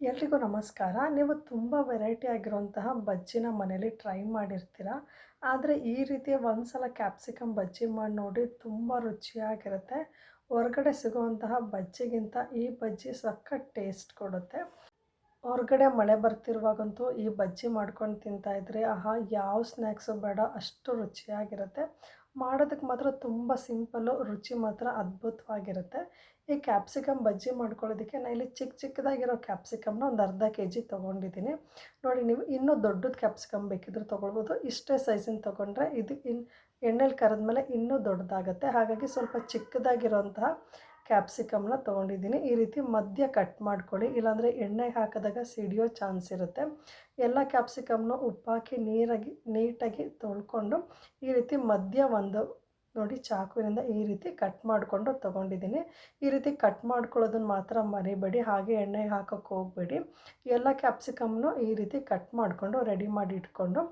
ಎಲ್ರಿಗೂ ನಮಸ್ಕಾರ. ನೀವು ತುಂಬ ವೆರೈಟಿ ಆಗಿರುವಂತಹ ಬಜ್ಜಿನ ಮನೇಲಿ ಟ್ರೈ ಮಾಡಿರ್ತೀರ? ಆದರೆ ಈ ರೀತಿ ಒಂದು ಸಲ ಕ್ಯಾಪ್ಸಿಕಮ್ ಬಜ್ಜಿ ಮಾಡಿ ನೋಡಿ ತುಂಬ ರುಚಿಯಾಗಿರುತ್ತೆ. ಹೊರಗಡೆ ಸಿಗುವಂತಹ ಬಜ್ಜಿಗಿಂತ ಈ ಬಜ್ಜಿ ಸಖತ್ ಟೇಸ್ಟ್ ಕೊಡುತ್ತೆ. ಹೊರಗಡೆ ಮಳೆ ಬರ್ತಿರುವಾಗಂತೂ ಈ ಬಜ್ಜಿ ಮಾಡ್ಕೊಂಡು ತಿಂತಾಯಿದ್ರೆ ಆಹಾ, ಯಾವ ಸ್ನ್ಯಾಕ್ಸು ಬೇಡ, ಅಷ್ಟು ರುಚಿಯಾಗಿರುತ್ತೆ. ಮಾಡೋದಕ್ಕೆ ಮಾತ್ರ ತುಂಬ ಸಿಂಪಲ್ಲು, ರುಚಿ ಮಾತ್ರ ಅದ್ಭುತವಾಗಿರುತ್ತೆ. ಈ ಕ್ಯಾಪ್ಸಿಕಮ್ ಬಜ್ಜಿ ಮಾಡ್ಕೊಳ್ಳೋದಕ್ಕೆ ನಾನು ಇಲ್ಲಿ ಚಿಕ್ಕ ಚಿಕ್ಕದಾಗಿರೋ ಕ್ಯಾಪ್ಸಿಕಮ್ನ ಒಂದು ಅರ್ಧ ಕೆ ಜಿ ತೊಗೊಂಡಿದ್ದೀನಿ. ನೋಡಿ, ನೀವು ಇನ್ನೂ ದೊಡ್ಡದು ಕ್ಯಾಪ್ಸಿಕಮ್ ಬೇಕಿದ್ರೆ ತೊಗೊಳ್ಬೋದು. ಇಷ್ಟೇ ಸೈಜಿನ ತೊಗೊಂಡ್ರೆ ಇದು ಇನ್ನು ಎಣ್ಣೆಲಿ ಕರೆದ್ಮೇಲೆ ಇನ್ನೂ ದೊಡ್ಡದಾಗುತ್ತೆ. ಹಾಗಾಗಿ ಸ್ವಲ್ಪ ಚಿಕ್ಕದಾಗಿರೋಂತಹ ಕ್ಯಾಪ್ಸಿಕಮ್ನ ತೊಗೊಂಡಿದ್ದೀನಿ. ಈ ರೀತಿ ಮಧ್ಯ ಕಟ್ ಮಾಡ್ಕೊಳ್ಳಿ. ಇಲ್ಲಾಂದರೆ ಎಣ್ಣೆ ಹಾಕಿದಾಗ ಸಿಡಿಯೋ ಚಾನ್ಸ್ ಇರುತ್ತೆ. ಎಲ್ಲ ಕ್ಯಾಪ್ಸಿಕಮ್ನ ಉಪ್ಪಾಕಿ ನೀರಾಗಿ, ನೀಟಾಗಿ ತೊಳ್ಕೊಂಡು ಈ ರೀತಿ ಮಧ್ಯ ಒಂದು ನೋಡಿ ಚಾಕುವಿನಿಂದ ಈ ರೀತಿ ಕಟ್ ಮಾಡಿಕೊಂಡು ತೊಗೊಂಡಿದ್ದೀನಿ. ಈ ರೀತಿ ಕಟ್ ಮಾಡ್ಕೊಳ್ಳೋದನ್ನು ಮಾತ್ರ ಮರಿಬೇಡಿ, ಹಾಗೆ ಎಣ್ಣೆ ಹಾಕೋಕ್ಕೆ ಹೋಗಬೇಡಿ. ಎಲ್ಲ ಕ್ಯಾಪ್ಸಿಕಮ್ನು ಈ ರೀತಿ ಕಟ್ ಮಾಡಿಕೊಂಡು ರೆಡಿ ಮಾಡಿ ಇಟ್ಕೊಂಡು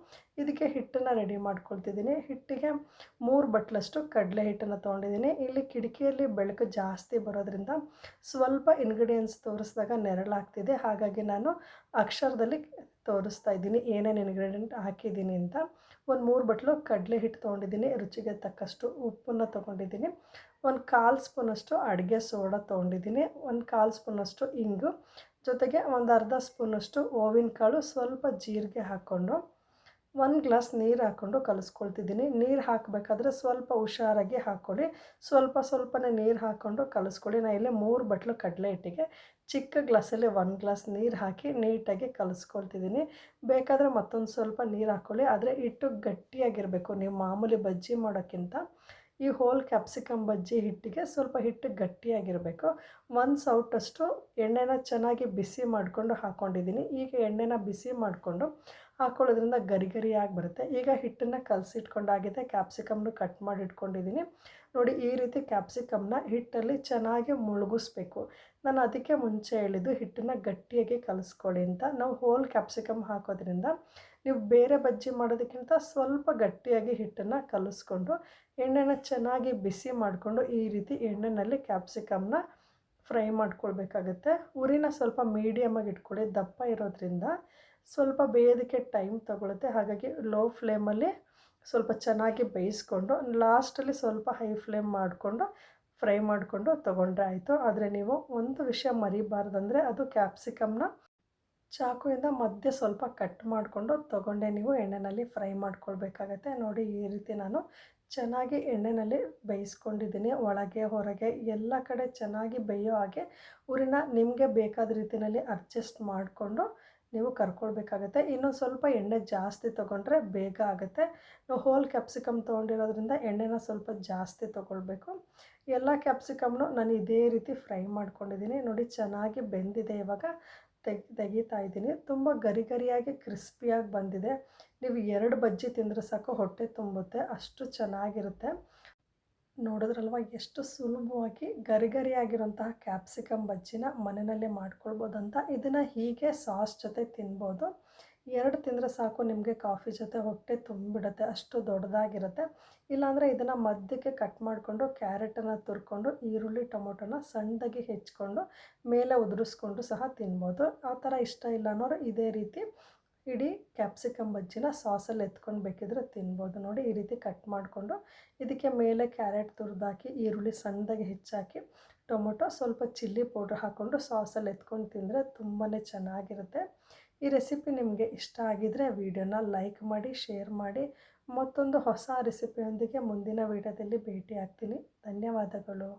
ಇದಕ್ಕೆ ಹಿಟ್ಟನ್ನು ರೆಡಿ ಮಾಡ್ಕೊಳ್ತಿದ್ದೀನಿ. ಹಿಟ್ಟಿಗೆ ಮೂರು ಬಟ್ಲಷ್ಟು ಕಡಲೆ ಹಿಟ್ಟನ್ನು ತೊಗೊಂಡಿದ್ದೀನಿ. ಇಲ್ಲಿ ಕಿಟಕಿಯಲ್ಲಿ ಬೆಳಕು ಜಾಸ್ತಿ ಬರೋದ್ರಿಂದ ಸ್ವಲ್ಪ ಇಂಗ್ರೀಡಿಯೆಂಟ್ಸ್ ತೋರಿಸಿದಾಗ ನೆರಳಾಗ್ತಿದೆ. ಹಾಗಾಗಿ ನಾನು ಅಕ್ಷರದಲ್ಲಿ ತೋರಿಸ್ತಾ ಇದ್ದೀನಿ. ಏನೇನು ಇಂಗ್ರೀಡಿಯೆಂಟ್ ಹಾಕಿದ್ದೀನಿ ಅಂತ. ಒಂದು ಮೂರು ಬಟ್ಲು ಕಡಲೆ ಹಿಟ್ಟು ತೊಗೊಂಡಿದ್ದೀನಿ. ರುಚಿಗೆ ತಕ್ಕಷ್ಟು ಉಪ್ಪನ್ನು ತೊಗೊಂಡಿದ್ದೀನಿ. ಒಂದು ಕಾಲು ಸ್ಪೂನಷ್ಟು ಅಡುಗೆ ಸೋಡಾ ತೊಗೊಂಡಿದ್ದೀನಿ. ಒಂದು ಕಾಲು ಸ್ಪೂನಷ್ಟು ಇಂಗು. ಜೊತೆಗೆ ಒಂದು ಅರ್ಧ ಸ್ಪೂನಷ್ಟು ಓವಿನ ಕಾಳು ಸ್ವಲ್ಪ ಜೀರಿಗೆ ಹಾಕ್ಕೊಂಡು ಒಂದು ಗ್ಲಾಸ್ ನೀರು ಹಾಕ್ಕೊಂಡು ಕಲಿಸ್ಕೊಳ್ತಿದ್ದೀನಿ. ನೀರು ಹಾಕಬೇಕಾದ್ರೆ ಸ್ವಲ್ಪ ಹುಷಾರಾಗಿ ಹಾಕ್ಕೊಳ್ಳಿ. ಸ್ವಲ್ಪ ಸ್ವಲ್ಪನೇ ನೀರು ಹಾಕ್ಕೊಂಡು ಕಲಿಸ್ಕೊಳ್ಳಿ. ನಾನು ಇಲ್ಲಿ ಮೂರು ಬಟ್ಲು ಕಡಲೆ ಹಿಟ್ಟಿಗೆ, ಚಿಕ್ಕ ಗ್ಲಾಸಲ್ಲಿ ಒಂದು ಗ್ಲಾಸ್ ನೀರು ಹಾಕಿ ನೀಟಾಗಿ ಕಲಿಸ್ಕೊಳ್ತಿದ್ದೀನಿ. ಬೇಕಾದರೆ ಮತ್ತೊಂದು ಸ್ವಲ್ಪ ನೀರು ಹಾಕ್ಕೊಳ್ಳಿ. ಆದರೆ ಹಿಟ್ಟು ಗಟ್ಟಿಯಾಗಿರಬೇಕು. ನೀವು ಮಾಮೂಲಿ ಬಜ್ಜಿ ಮಾಡೋಕ್ಕಿಂತ ಈ ಹೋಲ್ ಕ್ಯಾಪ್ಸಿಕಮ್ ಬಜ್ಜಿ ಹಿಟ್ಟಿಗೆ ಸ್ವಲ್ಪ ಹಿಟ್ಟು ಗಟ್ಟಿಯಾಗಿರಬೇಕು. ಒಂದು ಸೌಟಷ್ಟು ಎಣ್ಣೆನ ಚೆನ್ನಾಗಿ ಬಿಸಿ ಮಾಡಿಕೊಂಡು ಹಾಕ್ಕೊಂಡಿದ್ದೀನಿ ಈಗ ಎಣ್ಣೆನ ಬಿಸಿ ಮಾಡಿಕೊಂಡು ಹಾಕ್ಕೊಳ್ಳೋದ್ರಿಂದ ಗರಿ ಗರಿಯಾಗಿ ಬರುತ್ತೆ. ಈಗ ಹಿಟ್ಟನ್ನು ಕಲಸಿಟ್ಕೊಂಡಾಗಿದೆ ಕ್ಯಾಪ್ಸಿಕಮ್ನ ಕಟ್ ಮಾಡಿ ಇಟ್ಕೊಂಡಿದ್ದೀನಿ ನೋಡಿ, ಈ ರೀತಿ ಕ್ಯಾಪ್ಸಿಕಮ್ನ ಹಿಟ್ಟಲ್ಲಿ ಚೆನ್ನಾಗಿ ಮುಳುಗಿಸ್ಬೇಕು. ನಾನು ಅದಕ್ಕೆ ಮುಂಚೆ ಹೇಳಿದ್ದು ಹಿಟ್ಟನ್ನು ಗಟ್ಟಿಯಾಗಿ ಕಲಿಸ್ಕೊಳ್ಳಿ ಅಂತ. ನಾವು ಹೋಲ್ ಕ್ಯಾಪ್ಸಿಕಮ್ ಹಾಕೋದ್ರಿಂದ ನೀವು ಬೇರೆ ಬಜ್ಜಿ ಮಾಡೋದಕ್ಕಿಂತ ಸ್ವಲ್ಪ ಗಟ್ಟಿಯಾಗಿ ಹಿಟ್ಟನ್ನು ಕಲಿಸ್ಕೊಂಡು, ಎಣ್ಣೆನ ಚೆನ್ನಾಗಿ ಬಿಸಿ ಮಾಡಿಕೊಂಡು ಈ ರೀತಿ ಎಣ್ಣೆಯಲ್ಲಿ ಕ್ಯಾಪ್ಸಿಕಮ್ನ ಫ್ರೈ ಮಾಡ್ಕೊಳ್ಬೇಕಾಗತ್ತೆ. ಉರಿನ ಸ್ವಲ್ಪ ಮೀಡಿಯಮಾಗಿ ಇಟ್ಕೊಳ್ಳಿ ದಪ್ಪ ಇರೋದ್ರಿಂದ ಸ್ವಲ್ಪ ಬೇಯೋದಕ್ಕೆ ಟೈಮ್ ತಗೊಳುತ್ತೆ. ಹಾಗಾಗಿ ಲೋ ಫ್ಲೇಮಲ್ಲಿ ಸ್ವಲ್ಪ ಚೆನ್ನಾಗಿ ಬೇಯಿಸ್ಕೊಂಡು ಲಾಸ್ಟಲ್ಲಿ ಸ್ವಲ್ಪ ಹೈ ಫ್ಲೇಮ್ ಮಾಡಿಕೊಂಡು ಫ್ರೈ ಮಾಡಿಕೊಂಡು ತೊಗೊಂಡ್ರೆ ಆಯಿತು. ಆದರೆ ನೀವು ಒಂದು ವಿಷಯ ಮರಿಬಾರ್ದಂದರೆ ಅದು ಕ್ಯಾಪ್ಸಿಕಮ್ನ ಚಾಕುವಿಂದ ಮಧ್ಯೆ ಸ್ವಲ್ಪ ಕಟ್ ಮಾಡಿಕೊಂಡು ತೊಗೊಂಡೆ ನೀವು ಎಣ್ಣೆಯಲ್ಲಿ ಫ್ರೈ ಮಾಡ್ಕೊಳ್ಬೇಕಾಗತ್ತೆ. ನೋಡಿ ಈ ರೀತಿ ನಾನು ಚೆನ್ನಾಗಿ ಎಣ್ಣೆಯಲ್ಲಿ ಬೇಯಿಸ್ಕೊಂಡಿದ್ದೀನಿ. ಒಳಗೆ, ಹೊರಗೆ ಎಲ್ಲ ಕಡೆ ಚೆನ್ನಾಗಿ ಬೇಯೋ ಹಾಗೆ ಉರಿನ ನಿಮಗೆ ಬೇಕಾದ ರೀತಿಯಲ್ಲಿ ಅಡ್ಜಸ್ಟ್ ಮಾಡಿಕೊಂಡು ನೀವು ಕರ್ಕೊಳ್ಬೇಕಾಗತ್ತೆ. ಇನ್ನೂ ಸ್ವಲ್ಪ ಎಣ್ಣೆ ಜಾಸ್ತಿ ತೊಗೊಂಡ್ರೆ ಬೇಗ ಆಗುತ್ತೆ. ನಾವು ಹೋಲ್ ಕ್ಯಾಪ್ಸಿಕಮ್ ತೊಗೊಂಡಿರೋದ್ರಿಂದ ಎಣ್ಣೆನ ಸ್ವಲ್ಪ ಜಾಸ್ತಿ ತೊಗೊಳ್ಬೇಕು. ಎಲ್ಲ ಕ್ಯಾಪ್ಸಿಕಮ್ನು ನಾನು ಇದೇ ರೀತಿ ಫ್ರೈ ಮಾಡ್ಕೊಂಡಿದ್ದೀನಿ. ನೋಡಿ ಚೆನ್ನಾಗಿ ಬೆಂದಿದೆ ಇವಾಗ. ತೆಗಿ, ತೆಗಿತಾ ಇದ್ದೀನಿ. ತುಂಬ ಗರಿ ಗರಿಯಾಗಿ ಕ್ರಿಸ್ಪಿಯಾಗಿ ಬಂದಿದೆ. ನೀವು ಎರಡು ಬಜ್ಜಿ ತಿಂದರೆ ಸಾಕು, ಹೊಟ್ಟೆ ತುಂಬುತ್ತೆ. ಅಷ್ಟು ಚೆನ್ನಾಗಿರುತ್ತೆ. ನೋಡಿದ್ರಲ್ವ ಎಷ್ಟು ಸುಲಭವಾಗಿ ಗರಿ ಗರಿಯಾಗಿರುವಂತಹ ಕ್ಯಾಪ್ಸಿಕಮ್ ಬಜ್ಜಿನ ಮನೆಯಲ್ಲೇ ಅಂತ ಇದನ್ನು ಹೀಗೆ ಸಾಸ್ ಜೊತೆ ತಿನ್ಬೋದು. ಎರಡು ತಿಂದರೆ ಸಾಕು, ನಿಮಗೆ ಕಾಫಿ ಜೊತೆ ಹೊಟ್ಟೆ ತುಂಬಿಡುತ್ತೆ, ಅಷ್ಟು ದೊಡ್ಡದಾಗಿರುತ್ತೆ. ಇಲ್ಲಾಂದರೆ ಇದನ್ನು ಮಧ್ಯಕ್ಕೆ ಕಟ್ ಮಾಡಿಕೊಂಡು ಕ್ಯಾರೆಟನ್ನು ತುರ್ಕೊಂಡು ಈರುಳ್ಳಿ ಟೊಮೊಟೊನ ಸಣ್ಣದಾಗಿ ಹೆಚ್ಕೊಂಡು ಮೇಲೆ ಉದುರಿಸ್ಕೊಂಡು ಸಹ ತಿನ್ಬೋದು. ಆ ಥರ ಇಷ್ಟ ಇಲ್ಲ ಅನ್ನೋರು ಇದೇ ರೀತಿ ಇಡೀ ಕ್ಯಾಪ್ಸಿಕಮ್ ಬಜ್ಜಿನ ಸಾಸಲ್ಲಿ ಎತ್ಕೊಂಡು ಬೇಕಿದ್ರೆ ತಿನ್ಬೋದು. ನೋಡಿ ಈ ರೀತಿ ಕಟ್ ಮಾಡಿಕೊಂಡು ಇದಕ್ಕೆ ಮೇಲೆ ಕ್ಯಾರೆಟ್ ತುರಿದಾಕಿ, ಈರುಳ್ಳಿ ಸಣ್ಣದಾಗಿ ಹೆಚ್ಚಾಕಿ, ಟೊಮೊಟೊ ಸ್ವಲ್ಪ ಚಿಲ್ಲಿ ಪೌಡ್ರ್ ಹಾಕ್ಕೊಂಡು ಸಾಸಲ್ಲಿ ಎತ್ಕೊಂಡು ತಿಂದರೆ ತುಂಬಾ ಚೆನ್ನಾಗಿರುತ್ತೆ. ಈ ರೆಸಿಪಿ ನಿಮಗೆ ಇಷ್ಟ ಆಗಿದರೆ ವಿಡಿಯೋನ ಲೈಕ್ ಮಾಡಿ, ಶೇರ್ ಮಾಡಿ. ಮತ್ತೊಂದು ಹೊಸ ರೆಸಿಪಿಯೊಂದಿಗೆ ಮುಂದಿನ ವಿಡಿಯೋದಲ್ಲಿ ಭೇಟಿ ಆಗ್ತೀನಿ ಧನ್ಯವಾದಗಳು.